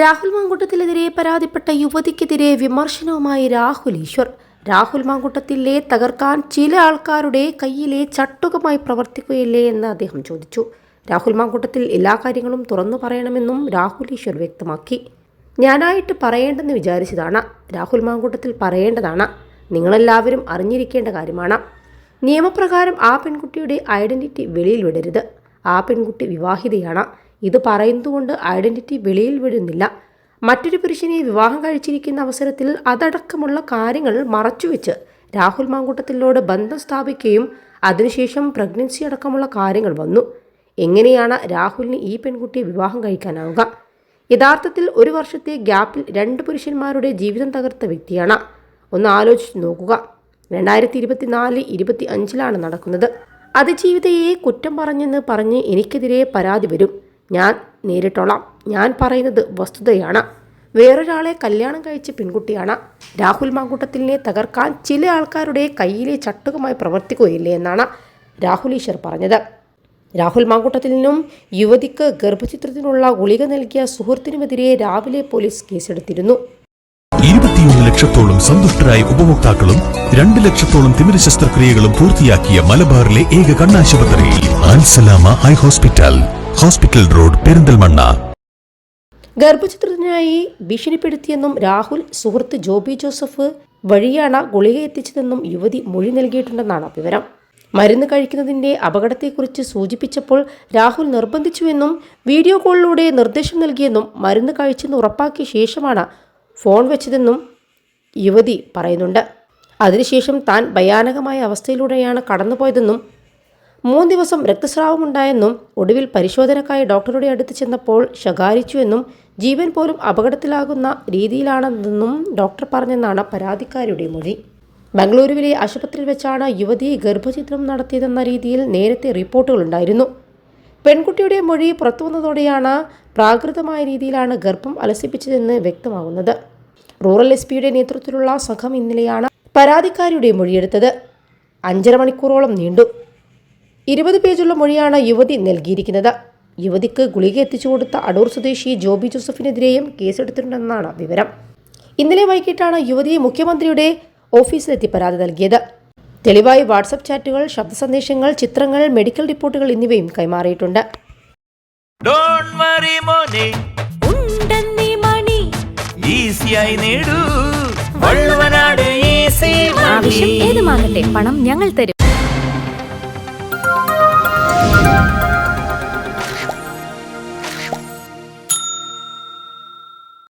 രാഹുൽ മാങ്കൂട്ടത്തിനെതിരെ പരാതിപ്പെട്ട യുവതിക്കെതിരെ വിമർശനവുമായി രാഹുൽ ഈശ്വർ. രാഹുൽ മാങ്കൂട്ടത്തിലെ തകർക്കാൻ ചില ആൾക്കാരുടെ കയ്യിലെ ചട്ടുകമായി പ്രവർത്തിക്കുകയില്ലേ എന്ന് അദ്ദേഹം ചോദിച്ചു. രാഹുൽ മാങ്കൂട്ടത്തിൽ എല്ലാ കാര്യങ്ങളും തുറന്നു പറയണമെന്നും രാഹുൽ ഈശ്വർ വ്യക്തമാക്കി. ഞാനായിട്ട് പറയേണ്ടെന്ന് വിചാരിച്ചതാണ്. രാഹുൽ മാങ്കൂട്ടത്തിൽ പറയേണ്ടതാണ്. നിങ്ങളെല്ലാവരും അറിഞ്ഞിരിക്കേണ്ട കാര്യമാണ്. നിയമപ്രകാരം ആ പെൺകുട്ടിയുടെ ഐഡന്റിറ്റി വെളിയിൽ വിടരുത്. ആ പെൺകുട്ടി വിവാഹിതയാണ്. ഇത് പറയുന്നതുകൊണ്ട് ഐഡന്റിറ്റി വെളിയിൽ വിടുന്നില്ല മറ്റൊരു പുരുഷനെ വിവാഹം കഴിച്ചിരിക്കുന്ന അവസരത്തിൽ അതടക്കമുള്ള കാര്യങ്ങൾ മറച്ചുവെച്ച് രാഹുൽ മാങ്കൂട്ടത്തിലോട് ബന്ധം സ്ഥാപിക്കുകയും അതിനുശേഷം പ്രഗ്നൻസി അടക്കമുള്ള കാര്യങ്ങൾ വന്നു. എങ്ങനെയാണ് രാഹുലിന് ഈ പെൺകുട്ടിയെ വിവാഹം കഴിക്കാനാവുക? യഥാർത്ഥത്തിൽ ഒരു വർഷത്തെ ഗ്യാപ്പിൽ രണ്ട് പുരുഷന്മാരുടെ ജീവിതം തകർത്ത വ്യക്തിയാണ്. ഒന്ന് ആലോചിച്ച് നോക്കുക. രണ്ടായിരത്തി ഇരുപത്തിനാല് ഇരുപത്തി അഞ്ചിലാണ് നടക്കുന്നത്. അതിജീവിതയെ കുറ്റം പറഞ്ഞെന്ന് പറഞ്ഞ് എനിക്കെതിരെ പരാതി വരും. ഞാൻ നേരിട്ടോളാം. ഞാൻ പറയുന്നത് വസ്തുതയാണ്. വേറൊരാളെ കല്യാണം കഴിച്ച പെൺകുട്ടിയാണ്. രാഹുൽ മാങ്കൂട്ടത്തിലിനെ തകർക്കാൻ ചില ആൾക്കാരുടെ കയ്യിലെ ചട്ടുകമായി പ്രവർത്തിക്കുകയില്ലേ എന്നാണ് രാഹുൽ ഈശ്വർ പറഞ്ഞത്. രാഹുൽ മാങ്കൂട്ടത്തിലിനും യുവതിക്ക് ഗർഭചിത്രത്തിനുള്ള ഗുളിക നൽകിയ സുഹൃത്തിനുമെതിരെ രാവിലെ പോലീസ് കേസെടുത്തിരുന്നു. ഇരുപത്തിയൊന്ന് ലക്ഷത്തോളം സന്തുഷ്ടരായ ഉപഭോക്താക്കളും രണ്ട് ലക്ഷത്തോളം തിമിര ശസ്ത്രക്രിയകളും പൂർത്തിയാക്കിയ മലബാറിലെ ഏക കണ്ണാശുപത്രി Al Salama eye hospital. Hospital road Perinthalmanna. ഗർഭചിത്രത്തിനായി ഭീഷണിപ്പെടുത്തിയെന്നും രാഹുൽ സുഹൃത്ത് ജോബി ജോസഫ് വഴിയാണ് ഗുളിക എത്തിച്ചതെന്നും യുവതി മൊഴി നൽകിയിട്ടുണ്ടെന്നാണ് വിവരം. മരുന്ന് കഴിക്കുന്നതിന്റെ അപകടത്തെക്കുറിച്ച് സൂചിപ്പിച്ചപ്പോൾ രാഹുൽ നിർബന്ധിച്ചുവെന്നും വീഡിയോ കോളിലൂടെ നിർദ്ദേശം നൽകിയെന്നും മരുന്ന് കഴിച്ചെന്ന് ഉറപ്പാക്കിയ ശേഷമാണ് ഫോൺ വെച്ചതെന്നും യുവതി പറയുന്നുണ്ട്. അതിനുശേഷം താൻ ഭയാനകമായ അവസ്ഥയിലൂടെയാണ് കടന്നുപോയതെന്നും മൂന്ന് ദിവസം രക്തസ്രാവമുണ്ടായെന്നും ഒടുവിൽ പരിശോധനക്കായി ഡോക്ടറുടെ അടുത്ത് ചെന്നപ്പോൾ ശകാരിച്ചുവെന്നും ജീവൻ പോലും അപകടത്തിലാകുന്ന രീതിയിലാണെന്നും ഡോക്ടർ പറഞ്ഞെന്നാണ് പരാതിക്കാരുടെ മൊഴി. ബംഗളൂരുവിലെ ആശുപത്രിയിൽ വെച്ചാണ് യുവതി ഗർഭചിത്രം നടത്തിയതെന്ന രീതിയിൽ നേരത്തെ റിപ്പോർട്ടുകളുണ്ടായിരുന്നു. പെൺകുട്ടിയുടെ മൊഴി പുറത്തുവന്നതോടെയാണ് പ്രാകൃതമായ രീതിയിലാണ് ഗർഭം അലസിപ്പിച്ചതെന്ന് വ്യക്തമാകുന്നത് റൂറൽ എസ് പിയുടെ നേതൃത്വത്തിലുള്ള സംഘം ഇന്നലെയാണ് പരാതിക്കാരിയുടെ മൊഴിയെടുത്തത്. അഞ്ചര മണിക്കൂറോളം നീണ്ടു. ഇരുപത് പേജുള്ള മൊഴിയാണ് യുവതി നൽകിയിരിക്കുന്നത്. യുവതിക്ക് ഗുളിക എത്തിച്ചു കൊടുത്ത അടൂർ സ്വദേശി ജോബി ജോസഫിനെതിരെയും കേസെടുത്തിട്ടുണ്ടെന്നാണ് വിവരം. ഇന്നലെ വൈകിട്ടാണ് യുവതിയെ മുഖ്യമന്ത്രിയുടെ ഓഫീസിലെത്തി പരാതി നൽകിയത്. തെളിവായി വാട്സപ്പ് ചാറ്റുകൾ ശബ്ദ സന്ദേശങ്ങൾ ചിത്രങ്ങൾ മെഡിക്കൽ റിപ്പോർട്ടുകൾ എന്നിവയും കൈമാറിയിട്ടുണ്ട്. ഡോണ്ട് വറി മോനെ. ഉണ്ടെന്നീ മണി. ഈസിയായി നേടൂ. വള്ളുവനാട് ഈസി ആവശ്യം ഏതുമാകട്ടെ പണം ഞങ്ങൾ തരും.